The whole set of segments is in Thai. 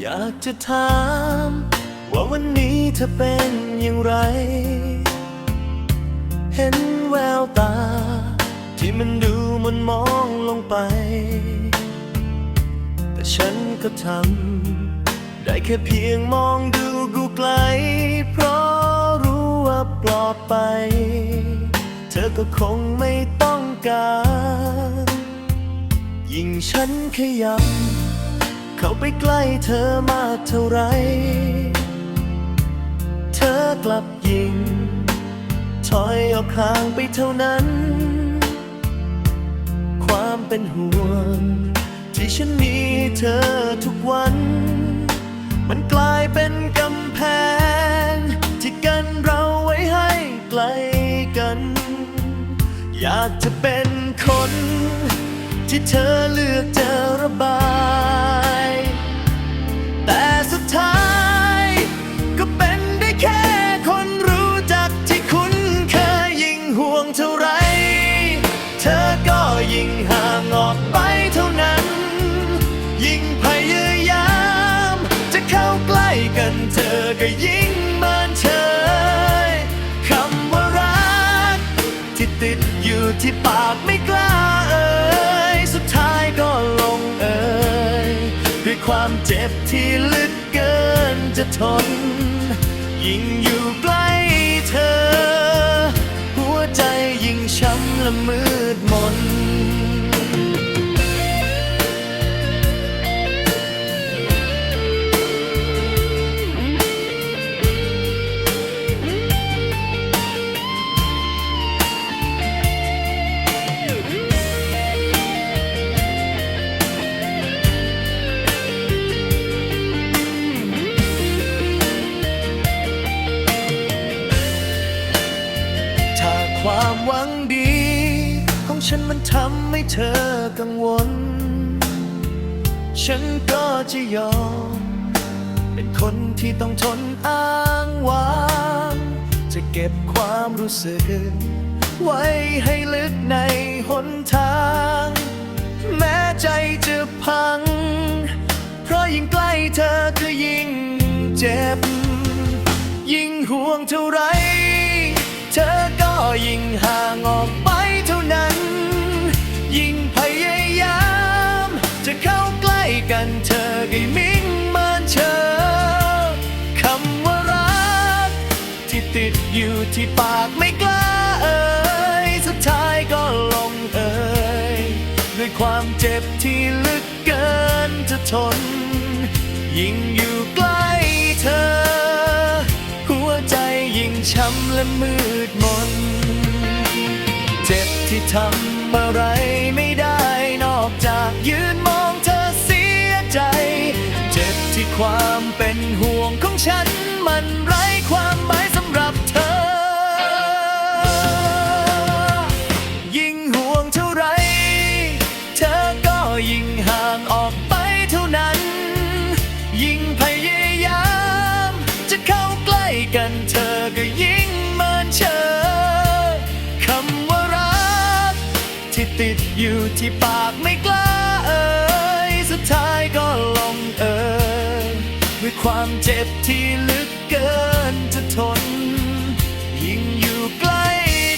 อยากจะถามว่าวันนี้เธอเป็นอย่างไร เห็นแววตา ที่มันดูมันมองลงไป แต่ฉันก็ทำได้แค่เพียงมองดูกูไกล เพราะรู้ว่าปลอดไป เธอก็คงไม่ต้องการ ยิ่งฉันขยับ เข้าไปใกล้เธอมากเท่าไร เธอกลับยิงถอยออกห่างไปเท่านั้น ความเป็นห่วง ที่ฉันมีเธอทุกวัน มันกลายเป็นกำแพง ที่กันเราไว้ให้ไกลกัน อยากจะเป็นคน ที่เธอเลือกจะระบาย แต่สุดท้ายก็เป็นได้แค่คนรู้จักที่คุ้นเคยยิ่งห่วงเท่าไร เธอก็ยิ่งห่างออกไปเท่านั้น ยิ่งพยายาม จะเข้าใกล้กันเธอก็ยิ่งเมินเฉยคำว่ารัก ที่ติดอยู่ที่ปากไม่กล้า ความเจ็บที่ลึกเกินจะทน ยิ่งอยู่ใกล้ ฉันมันทำให้เธอกังวล ฉันก็จะยอม เป็นคนที่ต้องทนอ้างว้าง จะเก็บความรู้สึก ไว้ให้ลึกในหนทาง แม้ใจจะพัง เพราะยิ่งใกล้เธอก็ยิ่งเจ็บ ยิ่งห่วงเท่าไร เธอก็ยิ่งห่า อยู่ที่ปากไม่กล้าเอ่ยสุดท้ายก็ลงเอ่ยด้วยความเจ็บที่ลึกเกินจะทน ยิ่งอยู่ใกล้เธอ หัวใจยิ่งช้ำและมืดมน เจ็บที่ทำอะไรไม่ได้นอกจากยืนมองเธอเสียใจ เจ็บที่ความเป็นห่วงของฉันมันไร้ความ ใกล้กันเธอก็ยิ่งเมินเฉยคำว่ารัก ที่ติดอยู่ที่ปากไม่กล้าเอ่ยสุดท้ายก็ลงเอ่ยด้วยความเจ็บที่ลึกเกินจะทน ยิ่งอยู่ใกล้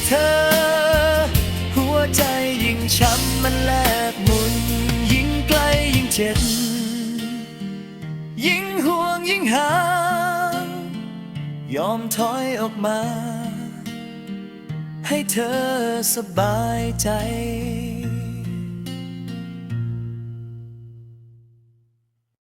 เธอ หัวใจยิ่งช้ำมันแลบมุน ยิ่งใกล้ยิ่งเจ็บ ยอมถอยออกมา ให้เธอสบายใจ